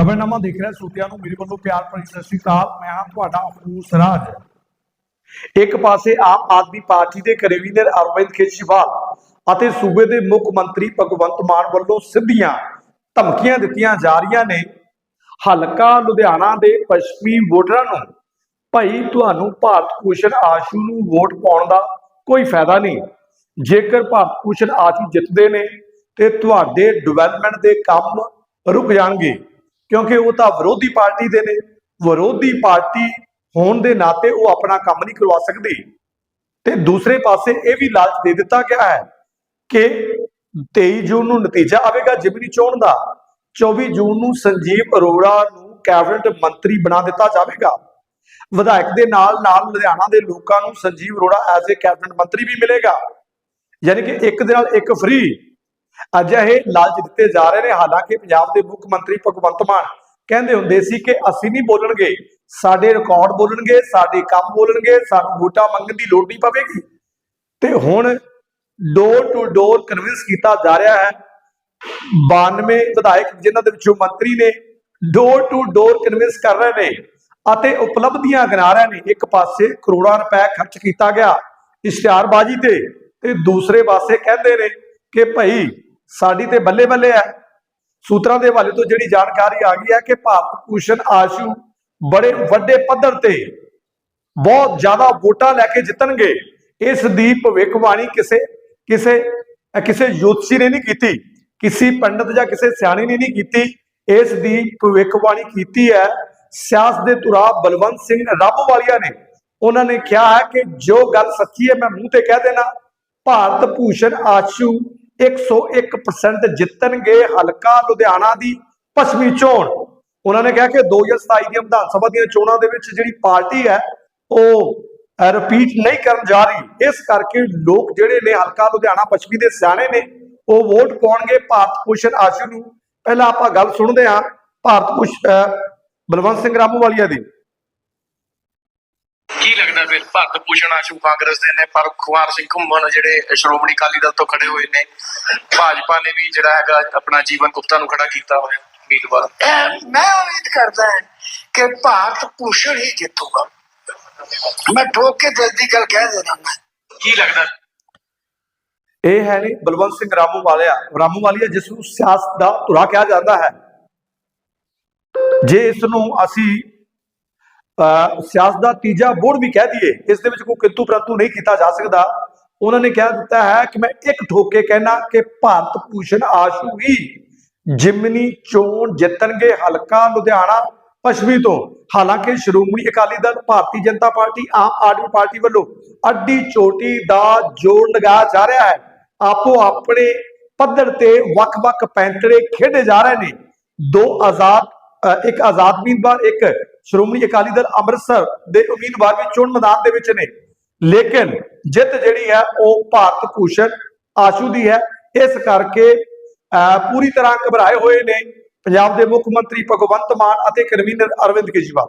ਖਬਰਨਾਮਾ ਦੇਖ ਰਿਹਾ, ਸੋਤਿਆਂ ਨੂੰ ਮੇਰੇ ਵੱਲੋਂ ਪਿਆਰ ਭਰੀ ਸਤਿ ਸ਼੍ਰੀ ਅਕਾਲ। ਮੈਂ ਹਾਂ ਤੁਹਾਡਾ ਅਫੂਸ ਰਾਜ ਇੱਕ ਪਾਸੇ ਆਮ ਆਦਮੀ ਪਾਰਟੀ ਦੇ ਕਨਵੀਨਰ ਅਰਵਿੰਦ ਕੇਜਰੀਵਾਲ ਅਤੇ ਸੂਬੇ ਦੇ ਮੁੱਖ ਮੰਤਰੀ ਭਗਵੰਤ ਮਾਨ ਵੱਲੋਂ ਸਿੱਧੀਆਂ ਧਮਕੀਆਂ ਦਿੱਤੀਆਂ ਜਾ ਰਹੀਆਂ ਨੇ। ਹਲਕਾ ਲੁਧਿਆਣਾ ਦੇ ਪੱਛਮੀ ਵੋਟਰਾਂ ਨੂੰ, ਭਾਈ ਤੁਹਾਨੂੰ ਭਾਰਤ ਭੂਸ਼ਣ ਆਸ਼ੂ ਨੂੰ ਵੋਟ ਪਾਉਣ ਦਾ ਕੋਈ ਫਾਇਦਾ ਨਹੀਂ। ਜੇਕਰ ਭਾਰਤ ਭੂਸ਼ਣ ਆਸ਼ੂ ਜਿੱਤਦੇ ਨੇ, ਤੇ ਤੁਹਾਡੇ ਡਿਵੈਲਪਮੈਂਟ ਦੇ ਕੰਮ ਰੁਕ ਜਾਣਗੇ। ਕਿਉਂਕਿ ਉਹ ਤਾਂ ਵਿਰੋਧੀ ਪਾਰਟੀ ਦੇ ਨੇ। ਵਿਰੋਧੀ ਪਾਰਟੀ ਹੋਣ ਦੇ ਨਾਤੇ ਉਹ ਆਪਣਾ ਕੰਮ ਨਹੀਂ ਕਰਵਾ ਸਕਦੀ। ਤੇ ਦੂਸਰੇ ਪਾਸੇ ਇਹ ਵੀ ਲਾਲਚ ਦੇ ਦਿੱਤਾ ਗਿਆ ਹੈ ਕਿ 23 ਜੂਨ ਨੂੰ ਨਤੀਜਾ ਆਵੇਗਾ ਜਿਮਨੀ ਚੋਣ ਦਾ। 24 ਜੂਨ ਨੂੰ ਸੰਜੀਵ ਅਰੋੜਾ ਨੂੰ ਕੈਬਨਿਟ ਮੰਤਰੀ ਬਣਾ ਦਿੱਤਾ ਜਾਵੇਗਾ। ਵਿਧਾਇਕ ਦੇ ਨਾਲ ਨਾਲ ਲੁਧਿਆਣਾ ਦੇ ਲੋਕਾਂ ਨੂੰ Sanjeev Arora as a cabinet ਮੰਤਰੀ ਵੀ ਮਿਲੇਗਾ। ਯਾਨੀ ਕਿ ਇੱਕ ਦੇ ਨਾਲ ਇੱਕ ਫ੍ਰੀ ਅਜਿਹੇ ਲਾਲਚ ਦਿੱਤੇ ਜਾ ਰਹੇ ਨੇ। ਹਾਲਾਂਕਿ ਪੰਜਾਬ ਦੇ ਮੁੱਖ ਮੰਤਰੀ ਭਗਵੰਤ ਮਾਨ ਕਹਿੰਦੇ ਹੁੰਦੇ ਸੀ ਕਿ ਅਸੀਂ ਨਹੀਂ ਬੋਲਣਗੇ, ਸਾਡੇ ਰਿਕਾਰਡ ਬੋਲਣਗੇ, ਸਾਡੇ ਕੰਮ ਬੋਲਣਗੇ, ਸਾਨੂੰ ਵੋਟਾਂ ਮੰਗਣ ਦੀ ਲੋੜ ਨਹੀਂ ਪਵੇਗੀ। ਤੇ ਹੁਣ ਡੋਰ ਟੂ ਡੋਰ ਕਨਵਿੰਸ ਕੀਤਾ ਜਾ ਰਿਹਾ ਹੈ। 92 ਵਿਧਾਇਕ ਜਿਨ੍ਹਾਂ ਦੇ ਵਿੱਚੋਂ ਮੰਤਰੀ ਨੇ ਡੋਰ ਟੂ ਡੋਰ ਕਨਵਿੰਸ ਕਰ ਰਹੇ ਨੇ ਅਤੇ ਉਪਲਬਧੀਆਂ ਗਿਣਾ ਰਹੇ ਨੇ। ਇੱਕ ਪਾਸੇ ਕਰੋੜਾਂ ਰੁਪਏ ਖਰਚ ਕੀਤਾ ਗਿਆ ਇਸ਼ਤਿਹਾਰਬਾਜ਼ੀ ਤੇ ਤੇ ਦੂਸਰੇ ਪਾਸੇ ਕਹਿੰਦੇ ਨੇ ਕਿ ਭਾਈ ਸਾਡੀ ਤੇ ਬੱਲੇ ਬੱਲੇ ਹੈ। ਸੂਤਰਾਂ ਦੇ ਹਵਾਲੇ ਤੋਂ ਜਿਹੜੀ ਜਾਣਕਾਰੀ ਆ ਗਈ ਹੈ ਕਿ ਭਾਰਤ ਭੂਸ਼ਣ ਆਸ਼ੂ ਬੜੇ ਵੱਡੇ ਪੱਧਰ ਤੇ ਬਹੁਤ ਜ਼ਿਆਦਾ ਵੋਟਾਂ ਲੈ ਕੇ ਜਿੱਤਣਗੇ। ਇਸ ਦੀ ਭਵਿੱਖਬਾਣੀ ਕਿਸੇ ਕਿਸੇ ਕਿਸੇ ਜੋਤਸ਼ੀ ਨੇ ਨਹੀਂ ਕੀਤੀ। ਕਿਸੇ ਪੰਡਤ ਜਾਂ ਕਿਸੇ ਸਿਆਣੇ ਨੇ ਨਹੀਂ ਕੀਤੀ। ਇਸ ਦੀ ਭਵਿੱਖਬਾਣੀ ਕੀਤੀ ਹੈ। ਸਿਆਸਤ ਦੇ ਧੁਰਾ ਬਲਵੰਤ ਸਿੰਘ ਰੱਬ ਰੱਬਵਾਲੀਆ ਨੇ। ਉਹਨਾਂ ਨੇ ਕਿਹਾ ਹੈ ਕਿ ਜੋ ਗੱਲ ਸੱਚੀ ਹੈ ਮੈਂ ਮੂੰਹ ਤੇ ਕਹਿ ਦੇਣਾ। ਭਾਰਤ ਭੂਸ਼ਣ ਆਸ਼ੂ 101% ਜਿੱਤਣਗੇ ਹਲਕਾ ਲੁਧਿਆਣਾ ਦੀ ਪੱਛਮੀ ਚੋਣ। ਉਹਨਾਂ ਨੇ ਕਿਹਾ ਕਿ 2027 ਦੀਆਂ ਵਿਧਾਨ ਸਭਾ ਦੀਆਂ ਚੋਣਾਂ ਦੇ ਵਿੱਚ ਜਿਹੜੀ ਪਾਰਟੀ ਹੈ, ਉਹ ਰਿਪੀਟ ਨਹੀਂ ਕਰਨ ਜਾ ਰਹੀ। ਇਸ ਕਰਕੇ ਲੋਕ ਜਿਹੜੇ ਨੇ ਹਲਕਾ ਲੁਧਿਆਣਾ ਪੱਛਮੀ ਦੇ ਸਿਆਣੇ ਨੇ, ਉਹ ਵੋਟ ਪਾਉਣਗੇ ਭਾਰਤ ਭੂਸ਼ਣ ਆਸ਼ੂ ਨੂੰ। ਪਹਿਲਾਂ ਆਪਾਂ ਗੱਲ ਸੁਣਦੇ ਹਾਂ ਭਾਰਤ ਭੂਸ਼ਣ ਬਲਵੰਤ ਸਿੰਘ ਰਾਮੂ ਵਾਲੀਆ ਦੀ। ਕੀ ਲੱਗਦਾ ਫਿਰ? ਭਾਰਤ ਭੂਸ਼ਣ ਆਸ਼ੂ ਕਾਂਗਰਸ ਦੇ ਨੇ ਪਰ ਖੁਆਰ ਸਿੰਘ ਘੁੰਮਣ ਜਿਹੜੇ ਸ਼੍ਰੋਮਣੀ ਅਕਾਲੀ ਦਲ ਤੋਂ ਖੜੇ ਹੋਏ ਨੇ। ਭਾਜਪਾ ਨੇ ਵੀ ਜਿਹੜਾ ਹੈਗਾ ਆਪਣਾ ਜੀਵਨ ਗੁਪਤਾ ਨੂੰ ਖੜਾ ਕੀਤਾ ਹੋਇਆ ਉਮੀਦਵਾਰ। ਮੈਂ ਉਮੀਦ ਕਰਦਾ ਹਾਂ ਕਿ ਭਾਰਤ ਭੂਸ਼ਣ ਹੀ ਜਿੱਤੂਗਾ। ਮੈਂ ਠੋਕ ਕੇ ਦਿਲ ਦੀ ਗੱਲ ਕਹਿ ਦੇਣਾ ਕੀ ਲੱਗਦਾ? ਇਹ ਹੈ ਨੇ ਬਲਵੰਤ ਸਿੰਘ ਰਾਮੂਵਾਲੀਆ। ਰਾਮੂਵਾਲੀਆ ਜਿਸ ਨੂੰ ਸਿਆਸਤ ਦਾ ਧੁਰਾ ਕਿਹਾ ਜਾਂਦਾ ਹੈ। ਜੇ ਇਸ ਨੂੰ ਅਸੀਂ ਸਿਆਸਤ ਦਾ ਤੀਜਾ ਬੋਰਡ ਵੀ ਕਹਿ ਦਈਏ, ਇਸ ਦੇ ਵਿੱਚ ਕੋਈ ਕਿੰਤੂ ਪ੍ਰੰਤੂ ਨਹੀਂ ਕੀਤਾ ਜਾ ਸਕਦਾ। ਉਹਨਾਂ ਨੇ ਕਹਿ ਦਿੱਤਾ ਹੈ ਕਿ ਮੈਂ ਇੱਕ ਠੋਕ ਕਹਿਣਾ ਕਿ ਭਾਰਤ ਭੂਸ਼ਣ ਆਸ਼ੂ ਵੀ ਜਿਮਨੀ ਚੋਣ ਜਿੱਤਣਗੇ ਹਲਕਾ ਲੁਧਿਆਣਾ ਪੱਛਮੀ ਤੋਂ। ਹਾਲਾਂਕਿ ਸ਼੍ਰੋਮਣੀ ਅਕਾਲੀ ਦਲ ਭਾਰਤੀ ਜਨਤਾ ਪਾਰਟੀ, ਆਮ ਆਦਮੀ ਪਾਰਟੀ ਵੱਲੋਂ ਅੱਡੀ ਚੋਟੀ ਦਾ ਜੋੜ ਲਗਾਇਆ ਜਾ ਰਿਹਾ ਹੈ। ਆਪੋ ਆਪਣੇ ਪੱਧਰ ਤੇ ਵੱਖ-ਵੱਖ ਪੈਂਤੜੇ ਖੇਡੇ ਜਾ ਰਹੇ ਨੇ। ਦੋ ਆਜ਼ਾਦ ਇੱਕ ਆਜ਼ਾਦ ਉਮੀਦਵਾਰ, ਇੱਕ ਸ਼੍ਰੋਮਣੀ ਅਕਾਲੀ ਦਲ ਅੰਮ੍ਰਿਤਸਰ ਦੇ ਉਮੀਦਵਾਰ ਵੀ ਚੋਣ ਮੈਦਾਨ ਦੇ ਵਿੱਚ ਨੇ। ਲੇਕਿਨ ਜਿੱਤ ਜਿਹੜੀ ਹੈ ਉਹ ਭਾਰਤ ਭੂਸ਼ਣ ਆਸ਼ੂ ਦੀ ਹੈ। ਇਸ ਕਰਕੇ ਪੂਰੀ ਤਰ੍ਹਾਂ ਘਬਰਾਏ ਹੋਏ ਨੇ ਪੰਜਾਬ ਦੇ ਮੁੱਖ ਮੰਤਰੀ ਭਗਵੰਤ ਮਾਨ ਅਤੇ ਕਨਵੀਨਰ ਅਰਵਿੰਦ ਕੇਜਰੀਵਾਲ।